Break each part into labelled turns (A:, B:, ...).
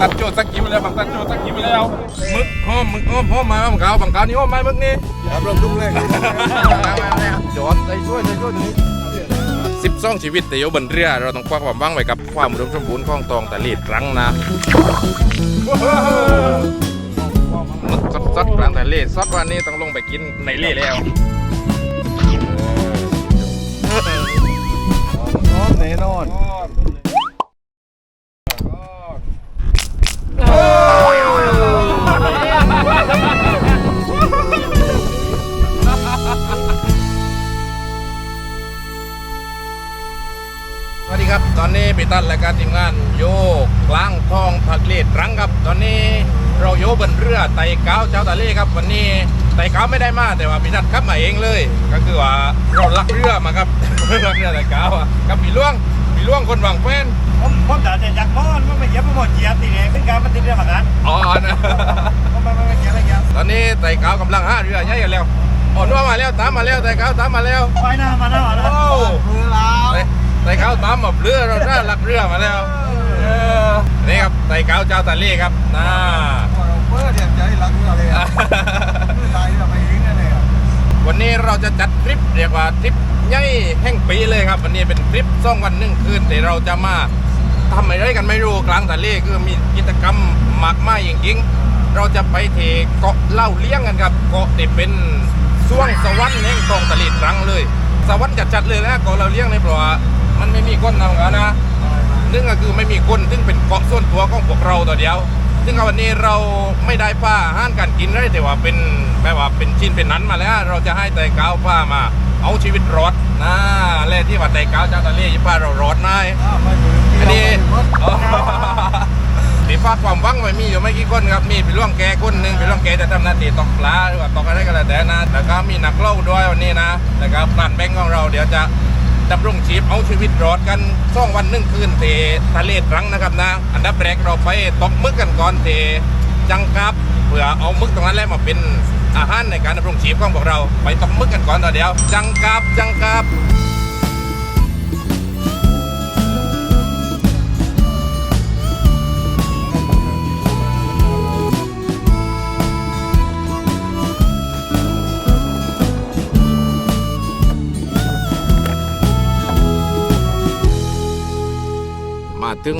A: ตัดโจทย์สักกี่มาแล้วบังตัดโจทย์สักกี่มาแล้วมึกอ้อมมึกอ้อมอ้อมมาบังเกาบังเกานี่อ้อมไหมมึกนี่
B: ครับเราทุ่งเลย
A: จอดใจช่วยใจช่วยตรงนี้สิบสองชีวิตแต่อยู่บนเรือเราต้องคว้าความว่างไว้กับความอุดมสมบูรณ์ของตองตะลีดรังนะมึกสดๆกลางทะเลสดวันนี้ต้องลงไปกินในเล่แล้ว
B: น้องแน่นอน
A: ตอนนี้ปีตันและการทีมงานโยกกลางทองทะเลรังครับ ตอนนี้เราโยบนเรือไต่เก้าเจ้าทะเลครับ วันนี้ไต่เก้าไม่ได้มาแต่ว่าปีตันขับมาเองเลย ก็คือว่าเราลักเรือมาครับลักเรือไต่เก้าอะกับปีล่วงปีล่วงคนวางแฟน
C: ผมผมจะจะจากมอนว่าไม่เย็บไม่หมดเจียบตีเนี่ยเป็นการมันติดเรื่องเหมือนกัน
A: อ๋อนะ
C: ผมไม่ไม่เจียบไม่เจียบ
A: ตอนนี้ไต่เก้ากำลังห้าเรือใหญ่กันแล้วอ่อนว่ามาแล้วตามมาแล้วไต่เก้าตามมาแล้ว
C: ไปหน้ามาหน้ามาหน้า
A: โอ้
B: มือลาว
A: ไต่ไต่เก้าตามมาเรือเราได้ลักเรือมาแล้วเออนี่ครับไต่เก้าเจ้าทะเลครับนะ
B: เราเพื่อเดียมใจรักเราเลยมือลายเราไปยิงนั่นเลย
A: วันนี้เราจะจัดทริปเรียกว่าทริปใหญ่แห่งปีเลยครับ วันนี้เป็นทริปสองวันหนึ่งคืนแต่เราจะมาทำอะไรกันไม่รู้กลางทะเลคือมีกิจกรรมมากมายอย่างยิ่งเราจะไปที่เกาะเล่าเลี้ยงกันครับเกาะที่เป็นช่วงสวรรค์แห่งคลองตะลีตรังเลย สวรรค์จัดๆเลยนะเกาะเล่าเลี้ยงในเพราะว่า มันไม่มีคนทำกันนะหนึ่งก็คือไม่มีคนซึ่งเป็นเกาะส่วนตัวของพวกเราตัวเดียว ซึ่งวันนี้เราไม่ได้ผ้าอาหารการกินเลยแต่ว่าเป็นแบบว่าเป็นชิ้นเป็นนั้นมาแล้ว เราจะให้ไต่เก้าผ้ามา เอาชีวิตรอดนะแรกที่ว่าไต่เก้าเจ้าทะเลจะพาเรารอดนายอันนี้อ๋อมีภาคความหวังไว้มีอยู่ไม่กี่คนครับมีพี่ล่วงแกคนหนึ่งพี่ล่วงแกจะทำหน้าที่ตกปลาหรือว่าตกอะไรก็แล้วแต่นะแล้วก็มีนักเล่าด้วยวันนี้นะแล้วก็ผ่านแบงค์ของเราเดี๋ยวจะ ดำรงชีพเอาชีวิตรอดกันช่องวันหนึ่งคืนเททะเลตรังนะครับนะ อันดับแรกเราไปตกมึกกันก่อนเทจังกับเพื่อเอามึกตรงนั้นแหละมาเป็นอาหารในการดำรงชีพของพวกเรา ไปตกมึกกันก่อนต่อเดียว จังกับจังกับ ถึง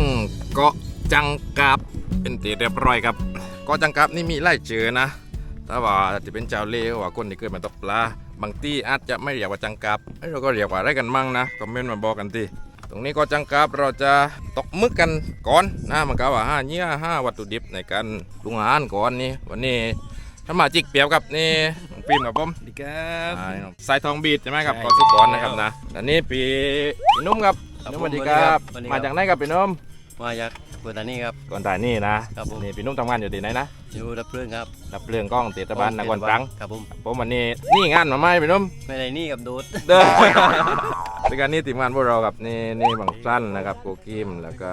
A: เกาะจังกับเป็นตีเรียบร้อยครับเกาะจังกับนี่มีไล่เจอนะถ้าว่าจะเป็นเจ้าเล่ห์ว่าคนที่เกิดมาตกปลาบางที่อาจจะไม่เรียกว่าจังกับเอ้ยเราก็เรียกว่าอะไรกันมั่งนะคอมเมนต์มาบอกกันทีตรงนี้ก็จังกับเราจะตกมึกกันก่อนนะมันก็ว่าห้าเนื้อห้าวัตถุดิบในการปรุงอาหารก่อนนี่วันนี้ถ้ามาจิกเปรียบกับนี่ฟิล์มกับผม
C: ดีครับ
A: อ่าสายทองบีดใช่ไหมครับ
C: ใช่
A: กอสุกรนะครับนะอันนี้ปีพี่นุ่มครับ
C: ครับ
A: นุ่มสวัสดี
C: ผม
A: ครับ
C: สวัสดีครับ
A: มาจากไหนครับพี่นุ่ม
C: มาจากปัตตานีครับ
A: ก่อนถ่ายนี่นะครับ
C: ผม
A: นี่พี่นุ่มทำงานอยู่ที่ไหนนะ
C: อยู่รับเรื่องครับ
A: รับเรื่องกล้องเทศบาลนครตรัง
C: ครับผม
A: ผมวันนี้นี่งานมาไหมพี่นุ่ม
C: ไม่ได้นี่กับโดด
A: เด้อในการนี้ทีมงานพวกเรากับนี่นี่บังสั้นนะครับโกกิมแล้วก็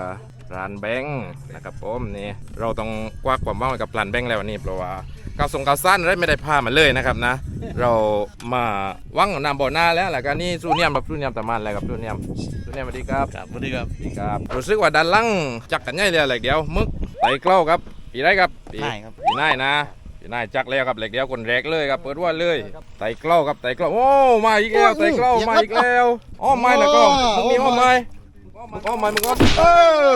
A: ร้านแบงค์นะครับผมนี่เราต้องควักความว่างไว้กับร้านแบงค์แล้ววันนี้เพราะว่า ก้าวส่งก้าวสั้นได้ไม่ได้พามาเลยนะครับนะ เรามาว่างนำบ่อหน้าแล้วแล้วก็นี่สู้เนียมครับสู้เนียมตะมันอะไรครับสู้เนียมสู้เนียมสวัสดีครับ
C: ครับสวัสดีครับ
A: สวัสดีครับรู้สึกว่าด้านหล่างจักกันใหญ่เลยอะไรเดียวมึกไต่เกล้าครับปีไรครับปี
C: ได้ครับ
A: ปีนายนะปีนายจักแล้วครับเหล็กเดียวคนแรกเลยครับเปิดว่าเลยไต่เกล้าครับไต่เกล้าโอ้มาอีกแล้วไต่เกล้ามาอีกแล้วอ้อมไม้นะก็มึงนี่อ้อมไม้ มึงอ้อมไม้มึงอ้อมเออ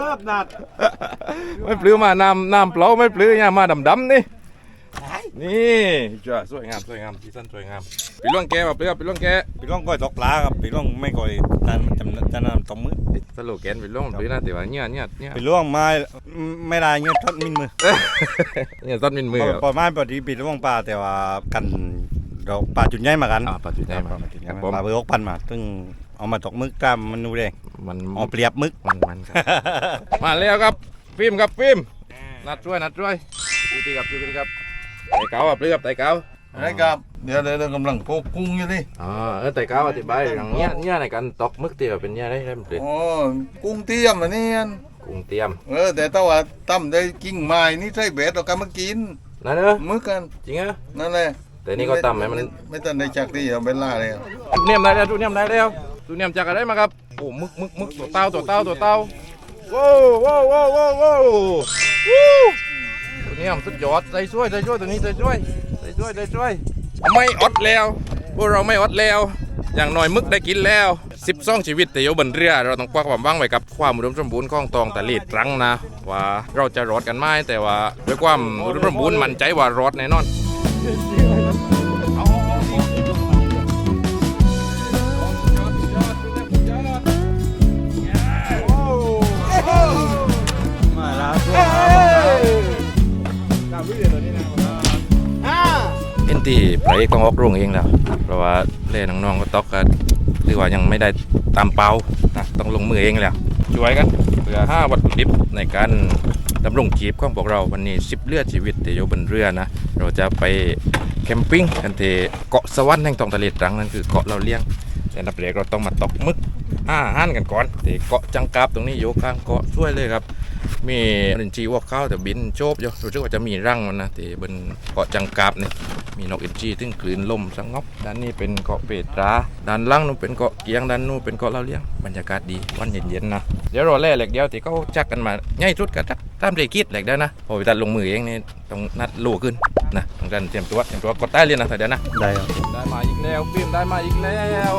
C: เริ่มหนัก
A: ไม่ปลื้มมาน้ำน้ำเปล่าไม่ปลื้มเนี่ยมาดำดำนี่นี่จ้าสวยงามสวยงามซีซั่นสวยงามปีล่วงแกมาปลื้มปีล่วงแก
D: ปีร่องก้อยตกปลาครับปีร่องไม่ก้อยจานจำจานนำตบมือ
A: สโลแกนปีล่วงปลื้มนะแต่ว่าเนี่ยเนี่ยเนี่ย
D: ปีร่องมาไม่ได้เงี้ยทอดมินมือ
A: เนี่ยต้นมินมือ
D: ปอมาปกติปีร่องปลาแต่ว่ากันเราปลาจุดใหญ่มากัน
A: ป
D: ลาจุดใหญ่มาปลาเบอร์กพันมาซึ่ง เอามาตกมึกตามมันนูแดง
A: มัน
D: เอาเปรียบมึก
A: มันมันครับ มาแล้วครับฟิล์มครับฟิล์มนัดช่วยนัดช่วยดูดีครับดูดีครับไต่เก้าอะปลื้มไต่เก้า
B: นะครับเดี๋ยวเดี๋ยวกำลังโกกุ้งอยู่นี่
A: อ๋อเออไต่เก้าอธิบายอย่างเนี้ยเนี่ยในการตกมึกเตียวเป็นเนี่ยได้ได้มันเป็น
B: อ๋อกุ้งเตี้ยมอันนี้
A: กุ้งเตรียม
B: เออแต่ถ้าว่าตั้มได้กิ่งไม้นี่ใช่เบ็ดเราก็มากิน
A: นั่นเนอะ
B: มึกกัน
A: จริงเหรอ
B: นั่นแหละ
A: แต่นี่ก็ตำไหมมัน
B: ไม่ตันได้จากที่เอาเบลล่าเลย
A: ทุเนียมได้แล้วทุเนียมได้แล้ว ทุเนียมจากอะไรมาครับโอ้มึกมึกมึกตัวเต้าตัวเต้าตัวเต้าว้าวว้าวว้าวว้าวว้าววู้ตัวนี้มันสุดยอดใจช่วยใจช่วยตัวนี้ใจช่วยใจช่วยใจช่วยไม่อดแล้วพวกเราไม่อดแล้ว อย่างน้อยมึกได้กินแล้ว12ชีวิตแต่อยู่บนเรือ เราต้องควักความหว่างไว้กับความอุดมสมบูรณ์ของตองตะลีดตรังนะ ว่าเราจะรอดกันไหมแต่ว่าด้วยความอุดมสมบูรณ์มั่นใจว่ารอดแน่นอน ที่พระเอกต้องออกโรงเองแล้วเพราะว่าเล่น้องๆก็ตอกกันหรือว่ายังไม่ได้ตามเป้านะต้องลงมือเองแล้วช่วยกันเพื่อห้าวัตถุดิบในการดำรงชีพของพวกเราวันนี้สิบเลือดชีวิตที่อยู่บนเรือนะเราจะไปแคมปิ้งกันที่เกาะสวรรค์แห่งตองทะเลตรังนั่นคือเกาะเราเลี้ยงแต่นับเรียกเราต้องมาตกมึกอาหารกันก่อนที่เกาะจังกาบตรงนี้อยู่กลางเกาะช่วยเลยครับ มีรินจีวอกเข้าแต่บินโชบอยู่รู้สึกว่าจะมีรังมันนะที่บนเกาะจังกาบนี่มีนกอินทรีซึ่งคลื่นลมสงบด้านนี้เป็นเกาะเปตราด้านล่างนู้นเป็นเกาะเกียงด้านนู้นเป็นเกาะเล่าเลี้ยงบรรยากาศดีวันเย็นๆนะเดี๋ยวรอแล่เหล็กเดียวที่เขาจักกันมาง่ายสุดก็ตามเรกิดเหล็กได้นะพอไปตัดลงมือเองนี่ต้องนัดโลขึ้นนะต้องการเตรียมตัวเตรียมตัวกดใต้เรียนนะเดี๋ยวนะ
D: ได้ครับ
A: ได้มาอีกแล้วฟิล์มได้มาอีกแล้ว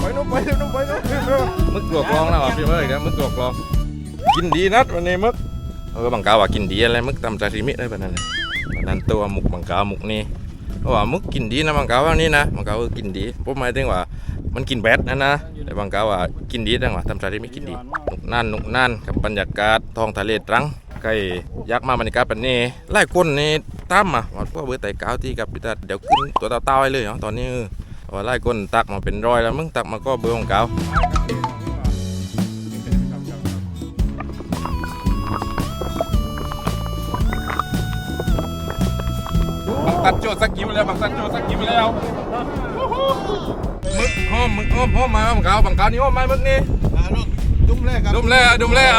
A: ไปนู้นไปนู้นไปนู้นมึกตัวกลองนะว่ะฟิล์มเอ้ยเดี๋ยวมึกตัวกลอง กินดีนัดวันนี้มึกเออบังกาว่ากินดีอะไรมึกตำซาซิมิได้แบบนั้นเลยนั้นตัวมุกบังกามุกนี่เพราะว่ามึกกินดีนะบังกาว่านี่นะบังกาเออกินดีผมหมายถึงว่า มันกินแบดนะนะแต่บังกาว่ากินดีดังว่าตำซาซิมิกินดีนุกนั่นนุกนั่นกับบรรยากาศท้องทะเลตรังใกล้ยักษ์มาบรรยากาศแบบนี้หลายคนนี่ตามมาว่าพวกเบอร์ไต่กาวที่กับพิตาเดี๋ยวขึ้นตัวเต้าๆไว้เลยเนาะตอนนี้ว่าหลายคนตักมาเป็นร้อยแล้วมึงตักมาก็เบอร์ของเกา บังตัดโจทย์สกิลแล้วบังตัดโจทย์สกิลแล้วมึกหอมมึกหอมหอมมาบังกาวบังกาวนี่หอมไหมมึกนี่
B: ดุ้มแรกครับ
A: ดุมแล้วดุมแล้ว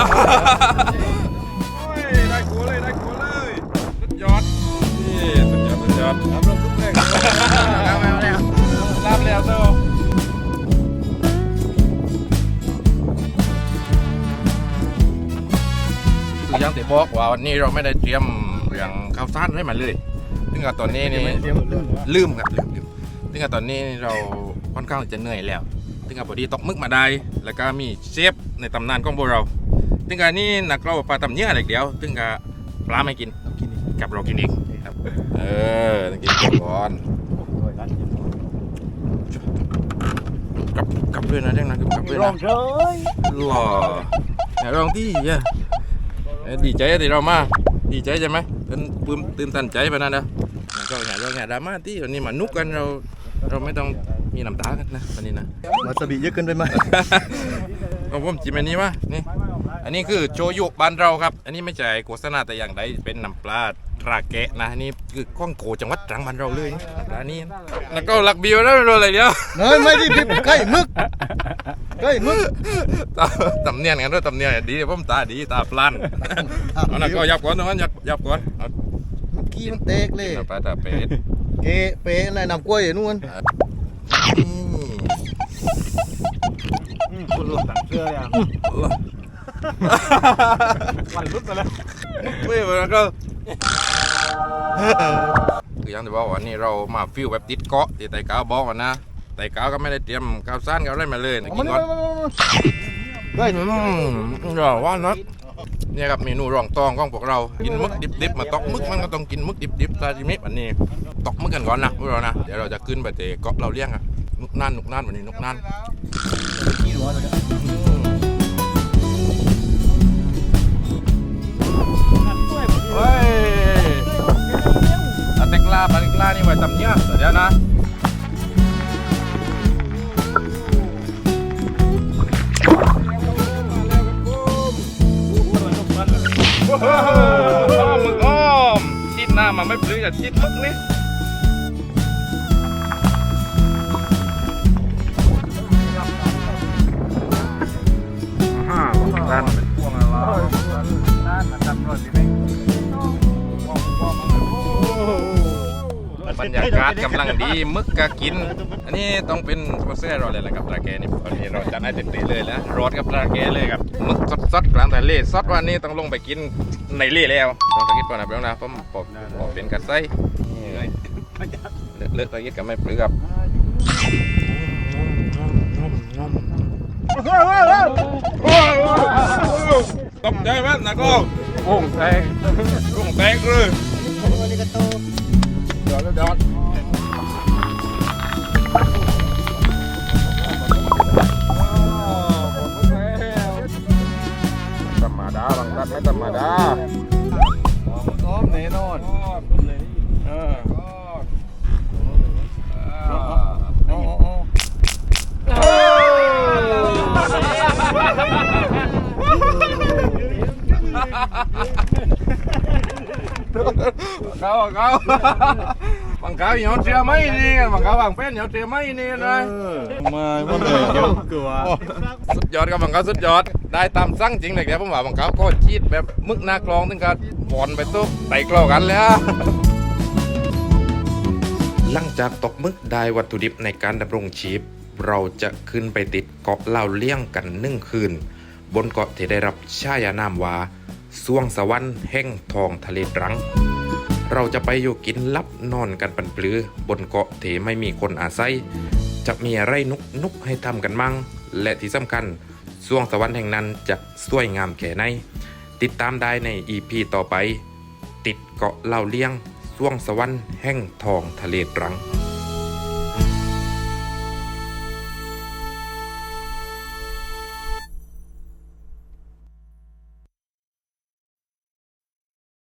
A: โอ้ยได้กัวเลยได้กัวเลยสุดยอดนี่สุดยอดสุดยอด
B: ครับรถดุ้มแรกครับ
A: ลาบแล้วโตคืออยังติบอกว่าวันนี้เราไม่ได้เตรียมเรื่องข้าวสารให้มาเลย ถึงกับตอนนี้นี่ลืมครับลืมลืมถึงกับตอนนี้เราค่อนข้างจะเหนื่อยแล้วถึงกับพอดีตกมึกมาได้ แล้วก็มีเชฟในตำนานของพวกเราถึงกับนี่นักเราปลาตำเนื้ออะไรเดียวถึงกับปลาไม่กินกับเรากินเองครับ เออต้องกินก่อนกับกับเพื่อนนะเรื่องนะกับเพื่อน
C: รอ
A: นะ
C: งเฉย
A: หล่ออย่าลองที่อะเอ้ยดีใจที่เรามา ดีใจใช่ไหมตื่นปลื้มตื่นตันใจไปนั่นนะ แล้วก็อย่าเราอย่าดราม่าที่วันนี้มานุกกันเราเราไม่ต้องมีน้ำตากันนะวันนี้นะ
D: วาซาบิเยอะเกินไปไหม
A: เอาผมจิ้มอันนี้วะนี่อันนี้คือโชยุบ้านเราครับ อันนี้ไม่ใช่โฆษณาแต่อย่างใดเป็นน้ำปลาตราแกะนะอันนี่คือข้องโกจังหวัดตรังบ้านเราเลยน้ำปลานี่แล้วก็หลักบิวแล้วไม่รู้อะไรเดียว
B: เฮ้ยไม่ได้พิบใกล้มึกใกล้มึก
A: ตาตำเนียนกันด้วยตำเนียนดีผมตาดีตาพลันเอานะก็ยับก่อนตรงนั้นยับยับก่อนเอา
B: เมื่อ กี้มันเตกเลย
A: น้ำปลาตาเป็ด
B: เกเป๋อะไรนำกล้วยอยู่นู่น
A: อืม
C: คุณหลุดตังเชื่อยังวันรุดไปแล้ว
A: เว้ยแล้วก็คืออยังที่บอกว่านี่เรามาฟิลแบบติดเกาะที่ไต่กาวบอกอะนะไต่กาวก็ไม่ได้เตรียมกาวซ่านกาวอะไรมาเลยนะกินก่อน
B: ใกล้
A: อืมอย่าว่านะ เนี่ยครับเมนูรองตองของพวกเรา กินมึกดิบๆมาตอกมึกมันก็ต้องกินมึกดิบๆซาจิมิอันนี้ตอกมึกกันก่อนนะพวกเรานะเดี๋ยวเราจะขึ้นไปเตะเกาะเราเลี้ยงอะนุกนั่นนุกนั่นวันนี้นุกนั่นเฮ้ยอาเต็กลาปลาเต็กลานี่ไว้ตำเนี้ยเดี๋ยวนะ โอ้โหมึกอ้อมชิดหน้ามาไม่ปลื้อจะชิดมึกนี่ด้านเป็นพวงอะไร
C: มัน
A: บรรยากาศกำลังดีมึกกะกิน อันนี้ต้องเป็นสปอนเซอร์เราเลยแหละครับตราแกนี่วันนี้เราจัดให้เต็มที่เลยแล้วรสกับตราแกเลยครับมึกสดๆกลางทะเลสดวันนี้ต้องลงไปกินในเล่แล้วต้องตะกิดก่อนนะเพื่อนนะผมปอกปอกเป็นกระไส้นี่เลือกเลือกตะกิดกับไม่เปลือกตกใจไหมนะก็โอ่งแตกโอ่งแตกเลยยอดยอดธ เขาเขาบางเขาเหนียวเชื่อไหมนี่บางเขาบางเป็นเหนียวเชื่อไหมนี่นะ
B: มาไม่เลยเดี๋ยวกลัว
A: สุดยอดครับบางเขาสุดยอด ได้ตามสั่งจริงเลยเดี๋ยวผมว่าบางเขาก็ชีดแบบมึกหน้ากลองถึงกับบอลไปตุ๊บไต่กลอกันแล้วหลังจากตกมึกได้วัตถุดิบในการดำรงชีพ เราจะขึ้นไปติดเกาะเล่าเลี่ยงกันหนึ่งคืน บนเกาะที่ได้รับฉายานามว่าสวงสวรรค์แห่งทองทะเลตรัง เราจะไปอยู่กินลับนอนกันปันปลือบนเกาะเถไม่มีคนอาศัย จะมีอะไรนุกนุกให้ทำกันมั่ง และที่สำคัญสวงสวรรค์แห่งนั้นจะสวยงามแค่ไหนติดตามได้ใน EP ต่อไป ติดเกาะเล่าเลี้ยงสวงสวรรค์แห่งทองทะเลตรัง